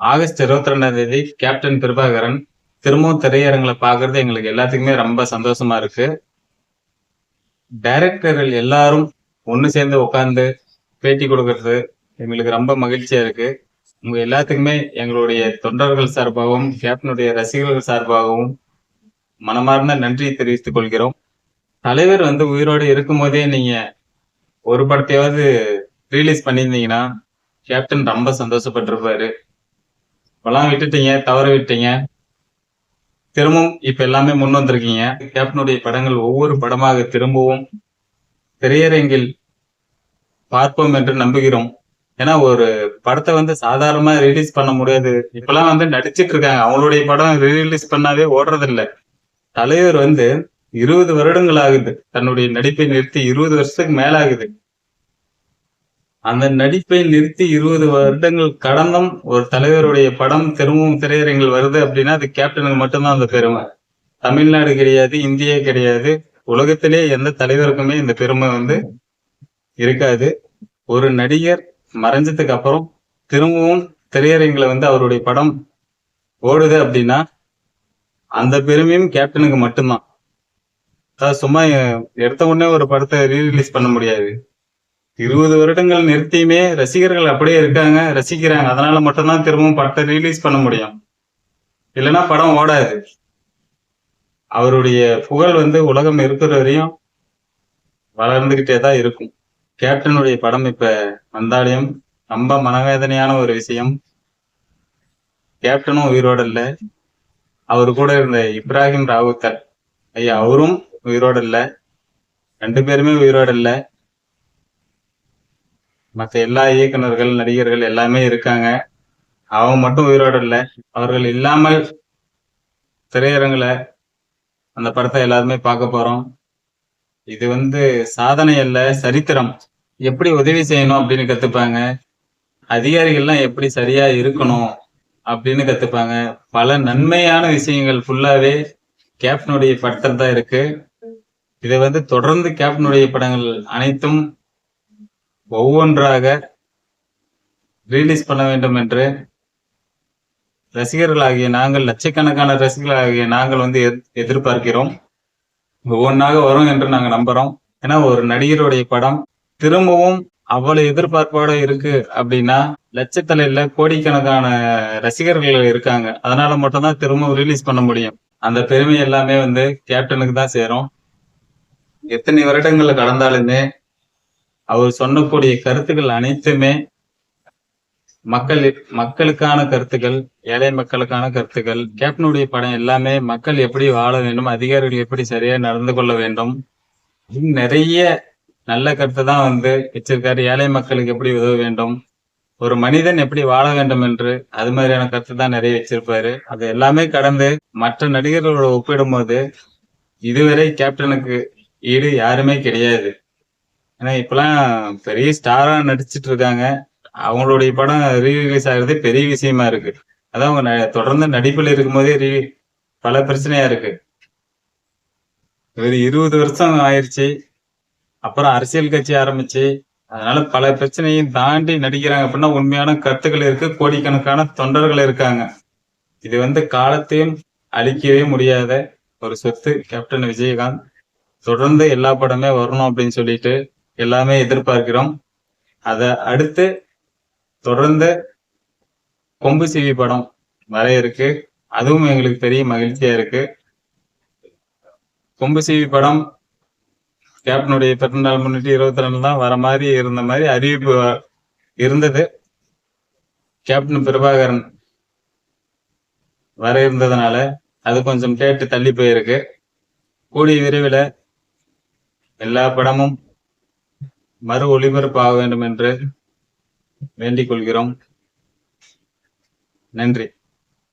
August இருபத்தி ரெண்டாம் தேதி கேப்டன் பிரபாகரன் திரும்பவும் திரையரங்களை பார்க்கறது எங்களுக்கு எல்லாத்துக்குமே ரொம்ப சந்தோஷமா இருக்கு. டைரக்டர்கள் எல்லாரும் ஒன்று சேர்ந்து உட்காந்து பேட்டி கொடுக்கறது எங்களுக்கு ரொம்ப மகிழ்ச்சியா இருக்கு. உங்க எல்லாத்துக்குமே எங்களுடைய தொண்டர்கள் சார்பாகவும் கேப்டனுடைய ரசிகர்கள் சார்பாகவும் மனமார்ந்த நன்றியை தெரிவித்துக் கொள்கிறோம். தலைவர் வந்து உயிரோடு இருக்கும்போதே நீங்க ஒரு படத்தையாவது ரிலீஸ் பண்ணியிருந்தீங்கன்னா கேப்டன் ரொம்ப சந்தோஷப்பட்டிருப்பாரு. இப்பெல்லாம் விட்டுட்டீங்க தவற விட்டீங்க. திரும்பவும் இப்ப எல்லாமே முன் வந்திருக்கீங்க. கேப்டனுடைய படங்கள் ஒவ்வொரு படமாக திரும்பவும் திரையரங்கில் பார்ப்போம் என்று நம்புகிறோம். ஏன்னா ஒரு படத்தை வந்து சாதாரணமா ரிலீஸ் பண்ண முடியாது. இப்பெல்லாம் வந்து நடிச்சிட்டு இருக்காங்க. அவங்களுடைய படம் ரிலீஸ் பண்ணாவே ஓடுறதில்ல. தலைவர் வந்து இருபது வருடங்கள் ஆகுது. தன்னுடைய நடிப்பை நிறுத்தி இருபது வருஷத்துக்கு மேல ஆகுது அந்த நடிப்பை நிறுத்தி இருபது வருடங்கள் கடந்தும் ஒரு தலைவருடைய படம் திரும்பவும் திரையரங்கில் வருது அப்படின்னா அது கேப்டனுக்கு மட்டும்தான் அந்த பெருமை. தமிழ்நாடு கிடையாது இந்தியா கிடையாது உலகத்திலே எந்த தலைவருக்குமே இந்த பெருமை வந்து இருக்காது. ஒரு நடிகர் மறைஞ்சதுக்கு அப்புறம் திரும்பவும் திரையரங்குல வந்து அவருடைய படம் ஓடுது அப்படின்னா அந்த பெருமையும் கேப்டனுக்கு மட்டும்தான். அதாவது சும்மா எடுத்த உடனே ஒரு படத்தை ரீரிலீஸ் பண்ண முடியாது. இருபது வருடங்கள் நிறுத்தியுமே ரசிகர்கள் அப்படியே இருக்காங்க ரசிக்கிறாங்க. அதனால மட்டும்தான் திரும்பவும் படத்தை ரிலீஸ் பண்ண முடியும். இல்லைன்னா படம் ஓடாது. அவருடைய புகழ் வந்து உலகம் இருக்கிற வரையும் வளர்ந்துகிட்டே தான் இருக்கும். கேப்டனுடைய படம் இப்ப வந்தாலையும் ரொம்ப மனவேதனையான ஒரு விஷயம். கேப்டனும் உயிரோட இல்லை. அவர் கூட இருந்த இப்ராஹிம் ராவுத்தர் ஐயா அவரும் உயிரோட இல்லை. ரெண்டு பேருமே உயிரோட இல்லை. மற்ற எல்லா இயக்குனர்கள் நடிகர்கள் எல்லாமே இருக்காங்க. அவங்க மட்டும் உயிரோட இல்லை. அவர்கள் இல்லாமல் திரையரங்குல அந்த படத்தை எல்லாருமே பார்க்க போகிறோம் இது வந்து சாதனை அல்ல சரித்திரம். எப்படி உதவி செய்யணும் அப்படின்னு கற்றுப்பாங்க அதிகாரிகள்லாம் எப்படி சரியாக இருக்கணும் அப்படின்னு கற்றுப்பாங்க பல நன்மையான விஷயங்கள் ஃபுல்லாகவே கேப்டனுடைய படத்தில் தான் இருக்கு. இதை வந்து தொடர்ந்து கேப்டனுடைய படங்கள் அனைத்தும் ஒவ்வொன்றாக ரிலீஸ் பண்ண வேண்டும் என்று ரசிகர்களாகிய நாங்கள் லட்சக்கணக்கான ரசிகர்களாகிய நாங்கள் வந்து எதிர்- எதிர்பார்க்கிறோம். ஒவ்வொன்றாக வரும் என்று நாங்கள் நம்புறோம். ஏன்னா ஒரு நடிகருடைய படம் திரும்பவும் அவ்வளவு எதிர்பார்ப்போட இருக்கு அப்படின்னா லட்சத்தலையில கோடிக்கணக்கான ரசிகர்கள் இருக்காங்க. அதனால மட்டும்தான் திரும்பவும் ரிலீஸ் பண்ண முடியும். அந்த பெருமை எல்லாமே வந்து கேப்டனுக்கு தான் சேரும். எத்தனை வருடங்கள் கடந்தாலுமே அவர் சொன்னக்கூடிய கருத்துக்கள் அனைத்துமே மக்கள் மக்களுக்கான கருத்துக்கள் ஏழை மக்களுக்கான கருத்துக்கள் கேப்டனுடைய படம் எல்லாமே மக்கள் எப்படி வாழ வேண்டும் அதிகாரிகள் எப்படி சரியா நடந்து கொள்ள வேண்டும் இன்னும் நிறைய நல்ல கருத்தை தான் வந்து வச்சிருக்காரு. ஏழை மக்களுக்கு எப்படி உதவ வேண்டும் ஒரு மனிதன் எப்படி வாழ வேண்டும் என்று அது மாதிரியான கருத்து தான் நிறைய வச்சிருப்பாரு. அது எல்லாமே கடந்து மற்ற நடிகர்களோட ஒப்பிடும்போது இதுவரை கேப்டனுக்கு ஈடு யாருமே கிடையாது. ஏன்னா இப்பெல்லாம் பெரிய ஸ்டாரா நடிச்சிட்டு இருக்காங்க. அவங்களுடைய படம் ரீரிலீஸ் ஆகுறதே பெரிய விஷயமா இருக்கு. அதான் அவங்க தொடர்ந்து நடிப்பில் இருக்கும்போதே ரீ பல பிரச்சனையா இருக்கு. ஒரு இருபது வருஷம் ஆயிருச்சு. அப்புறம் அரசியல் கட்சி ஆரம்பிச்சு. அதனால பல பிரச்சனையும் தாண்டி நடிக்கிறாங்க அப்படின்னா உண்மையான கருத்துக்கள் இருக்கு. கோடிக்கணக்கான தொண்டர்கள் இருக்காங்க. இது வந்து காலத்தையும் அழிக்கவே முடியாத ஒரு சொத்து. கேப்டன் விஜயகாந்த். தொடர்ந்து எல்லா படமே வரணும் அப்படின்னு சொல்லிட்டு எல்லாமே எதிர்பார்க்கிறோம். அதை அடுத்து தொடர்ந்து கொம்பு சிவி படம் வர இருக்கு. அதுவும் எங்களுக்கு பெரிய மகிழ்ச்சியா இருக்கு. கொம்பு சிவி படம் கேப்டனுடைய பிறந்தநாள் முன்னிட்டு இருபத்தி ரெண்டு தான் வர மாதிரி இருந்த மாதிரி அறிவிப்பு இருந்தது. கேப்டன் பிரபாகரன் வர இருந்ததுனால அது கொஞ்சம் டேட்டு தள்ளி போயிருக்கு. கூடிய விரைவில் எல்லா படமும் மறு ஒளிபரப்பாக ஆக வேண்டும் என்று வேண்டிக் கொள்கிறோம். நன்றி.